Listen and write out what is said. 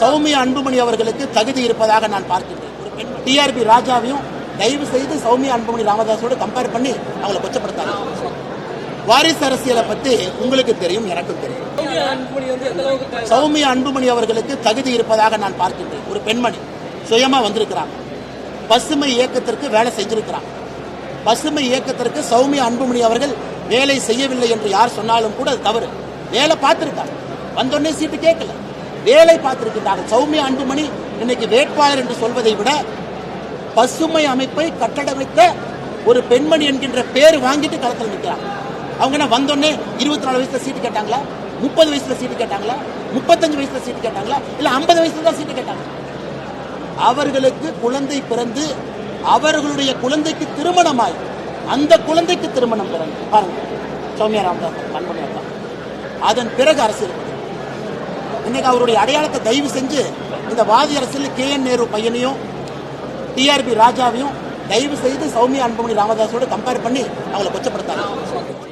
சௌமியா அன்புமணி அவர்களுக்கு தகுதி இருப்பதாக நான் பார்க்கின்றேன். ஒரு பெண் டிஆர்பி ராஜாவையும் தயவு செய்து சௌமியா அன்புமணி ராமதாஸோடு கம்பேர் பண்ணி அவங்களை கொச்சப்படுத்தாங்க வாரிசு அரசியலை பத்தி உங்களுக்கு தெரியும் எனக்கும் தெரியும். சௌமியா அன்புமணி அவர்களுக்கு தகுதி இருப்பதாக நான் பார்க்கின்றேன். ஒரு பெண்மணி சுயமா வந்திருக்கிறாங்க. பசுமை இயக்கத்திற்கு வேலை செஞ்சிருக்கிறாங்க. பசுமை இயக்கத்திற்கு சௌமியா அன்புமணி அவர்கள் வேலை செய்யவில்லை என்று யார் சொன்னாலும் கூட அது தவறு. வேலை பார்த்திருக்காங்க. வந்தோடனே சீட்டு கேட்கல. வேலை பார்த்திருக்கின்றார்கள். சௌமியா அன்புமணி இன்னைக்கு வேட்பாளர் என்று சொல்வதை விட பசுமை அமைப்பை கட்டடமைத்த ஒரு பெண்மணி என்கின்ற பேர் வாங்கிட்டு களத்தில் நிற்கிறாங்க அவங்க என்ன வந்தோடனே இருபத்தி நாலு வயசுல சீட்டு கேட்டாங்களா? முப்பது வயசுல சீட்டு கேட்டாங்களா? முப்பத்தஞ்சு வயசுல சீட்டு கேட்டாங்களா? இல்ல ஐம்பது வயசுல தான் சீட்டு கேட்டாங்க. அவர்களுக்கு குழந்தை பிறந்து அவர்களுடைய குழந்தைக்கு திருமணமாய் அந்த குழந்தைக்கு திருமணம் பிறந்து பாருங்க சௌமியா ராமதாஸ் கண்மணி அதன் பிறகு அரசு வருது. இன்னைக்கு அவருடைய அடையாளத்தை தயவு செஞ்சு இந்த வாதி அரசில் கே என் நேரு பையனையும் டிஆர்பி ராஜாவையும் தயவு செய்து சௌமியா அன்புமணி ராமதாஸோடு கம்பேர் பண்ணி அவங்களை கொச்சப்படுத்தாங்க